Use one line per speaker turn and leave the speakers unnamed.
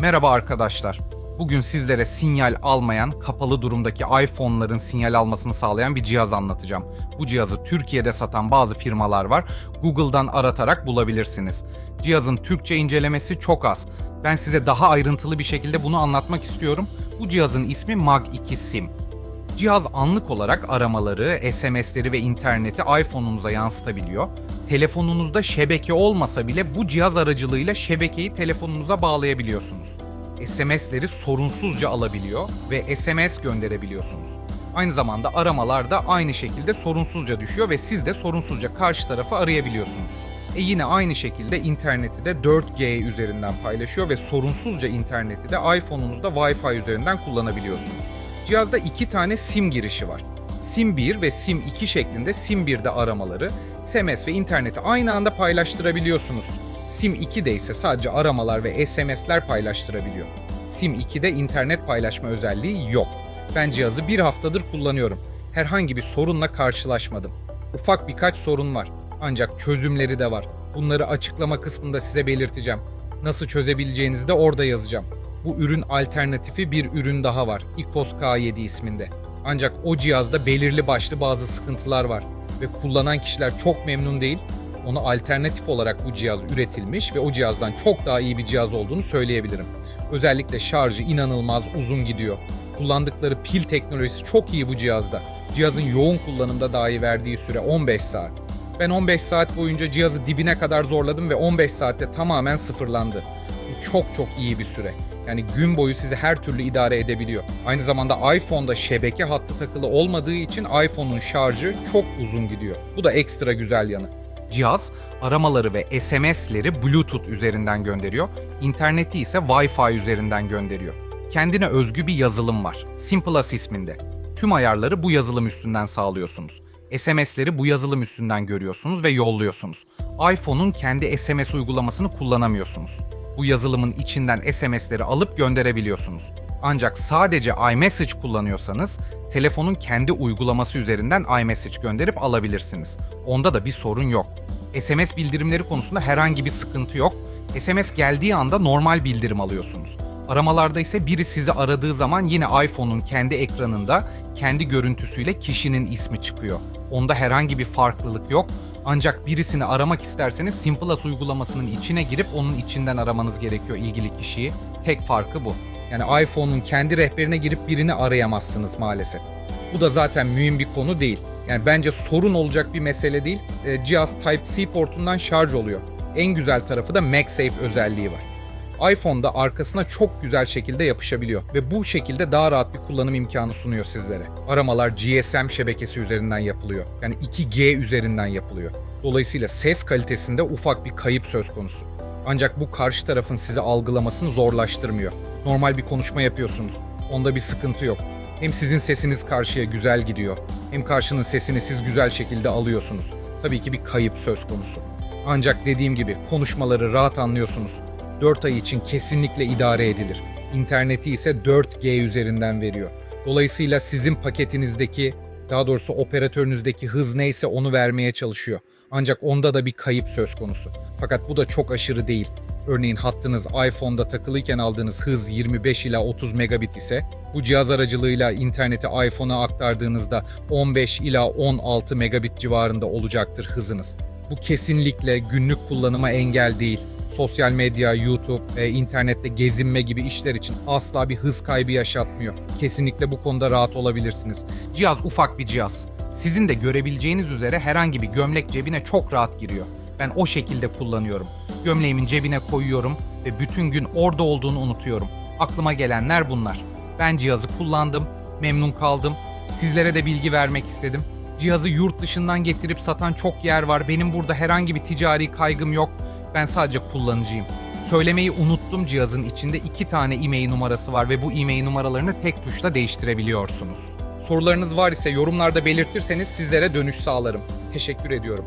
Merhaba arkadaşlar. Bugün sizlere sinyal almayan, kapalı durumdaki iPhone'ların sinyal almasını sağlayan bir cihaz anlatacağım. Bu cihazı Türkiye'de satan bazı firmalar var. Google'dan aratarak bulabilirsiniz. Cihazın Türkçe incelemesi çok az. Ben size daha ayrıntılı bir şekilde bunu anlatmak istiyorum. Bu cihazın ismi Mag 2 Sim. Cihaz anlık olarak aramaları, SMS'leri ve interneti iPhone'unuza yansıtabiliyor. Telefonunuzda şebeke olmasa bile bu cihaz aracılığıyla şebekeyi telefonunuza bağlayabiliyorsunuz. SMS'leri sorunsuzca alabiliyor ve SMS gönderebiliyorsunuz. Aynı zamanda aramalar da aynı şekilde sorunsuzca düşüyor ve siz de sorunsuzca karşı tarafı arayabiliyorsunuz. E yine aynı şekilde interneti de 4G üzerinden paylaşıyor ve sorunsuzca interneti de iPhone'unuzda Wi-Fi üzerinden kullanabiliyorsunuz. Cihazda iki tane SIM girişi var. SIM 1 ve SIM 2 şeklinde SIM 1'de aramaları, SMS ve interneti aynı anda paylaştırabiliyorsunuz. SIM 2'de ise sadece aramalar ve SMS'ler paylaştırabiliyor. SIM 2'de internet paylaşma özelliği yok. Ben cihazı bir haftadır kullanıyorum. Herhangi bir sorunla karşılaşmadım. Ufak birkaç sorun var. Ancak çözümleri de var. Bunları açıklama kısmında size belirteceğim. Nasıl çözebileceğinizi de orada yazacağım. Bu ürün alternatifi bir ürün daha var. IQOS K7 isminde. Ancak o cihazda belirli başlı bazı sıkıntılar var ve kullanan kişiler çok memnun değil. Ona alternatif olarak bu cihaz üretilmiş ve o cihazdan çok daha iyi bir cihaz olduğunu söyleyebilirim. Özellikle şarjı inanılmaz uzun gidiyor. Kullandıkları pil teknolojisi çok iyi bu cihazda. Cihazın yoğun kullanımda dahi verdiği süre 15 saat. Ben 15 saat boyunca cihazı dibine kadar zorladım ve 15 saatte tamamen sıfırlandı. Bu çok çok iyi bir süre. Yani gün boyu sizi her türlü idare edebiliyor. Aynı zamanda iPhone'da şebeke hattı takılı olmadığı için iPhone'un şarjı çok uzun gidiyor. Bu da ekstra güzel yanı. Cihaz aramaları ve SMS'leri Bluetooth üzerinden gönderiyor. İnterneti ise Wi-Fi üzerinden gönderiyor. Kendine özgü bir yazılım var. SimpleAs isminde. Tüm ayarları bu yazılım üstünden sağlıyorsunuz. SMS'leri bu yazılım üstünden görüyorsunuz ve yolluyorsunuz. iPhone'un kendi SMS uygulamasını kullanamıyorsunuz. Bu yazılımın içinden SMS'leri alıp gönderebiliyorsunuz. Ancak sadece iMessage kullanıyorsanız telefonun kendi uygulaması üzerinden iMessage gönderip alabilirsiniz. Onda da bir sorun yok. SMS bildirimleri konusunda herhangi bir sıkıntı yok. SMS geldiği anda normal bildirim alıyorsunuz. Aramalarda ise biri sizi aradığı zaman yine iPhone'un kendi ekranında kendi görüntüsüyle kişinin ismi çıkıyor. Onda herhangi bir farklılık yok. Ancak birisini aramak isterseniz SimpleAs uygulamasının içine girip onun içinden aramanız gerekiyor ilgili kişiyi. Tek farkı bu. Yani iPhone'un kendi rehberine girip birini arayamazsınız maalesef. Bu da zaten mühim bir konu değil. Yani bence sorun olacak bir mesele değil. E, cihaz Type-C portundan şarj oluyor. En güzel tarafı da MagSafe özelliği var iPhone'da arkasına çok güzel şekilde yapışabiliyor ve bu şekilde daha rahat bir kullanım imkanı sunuyor sizlere. Aramalar GSM şebekesi üzerinden yapılıyor. Yani 2G üzerinden yapılıyor. Dolayısıyla ses kalitesinde ufak bir kayıp söz konusu. Ancak bu karşı tarafın sizi algılamasını zorlaştırmıyor. Normal bir konuşma yapıyorsunuz. Onda bir sıkıntı yok. Hem sizin sesiniz karşıya güzel gidiyor. Hem karşının sesini siz güzel şekilde alıyorsunuz. Tabii ki bir kayıp söz konusu. Ancak dediğim gibi konuşmaları rahat anlıyorsunuz. 4 ay için kesinlikle idare edilir. İnterneti ise 4G üzerinden veriyor. Dolayısıyla sizin paketinizdeki, daha doğrusu operatörünüzdeki hız neyse onu vermeye çalışıyor. Ancak onda da bir kayıp söz konusu. Fakat bu da çok aşırı değil. Örneğin hattınız iPhone'da takılıyken aldığınız hız 25 ila 30 megabit ise bu cihaz aracılığıyla interneti iPhone'a aktardığınızda 15 ila 16 megabit civarında olacaktır hızınız. Bu kesinlikle günlük kullanıma engel değil sosyal medya, YouTube, e, internette gezinme gibi işler için asla bir hız kaybı yaşatmıyor. Kesinlikle bu konuda rahat olabilirsiniz. Cihaz ufak bir cihaz. Sizin de görebileceğiniz üzere herhangi bir gömlek cebine çok rahat giriyor. Ben o şekilde kullanıyorum. Gömleğimin cebine koyuyorum ve bütün gün orada olduğunu unutuyorum. Aklıma gelenler bunlar. Ben cihazı kullandım, memnun kaldım. Sizlere de bilgi vermek istedim. Cihazı yurt dışından getirip satan çok yer var. Benim burada herhangi bir ticari kaygım yok. Ben sadece kullanıcıyım. Söylemeyi unuttum cihazın içinde iki tane e-mail numarası var ve bu e-mail numaralarını tek tuşla değiştirebiliyorsunuz. Sorularınız var ise yorumlarda belirtirseniz sizlere dönüş sağlarım. Teşekkür ediyorum.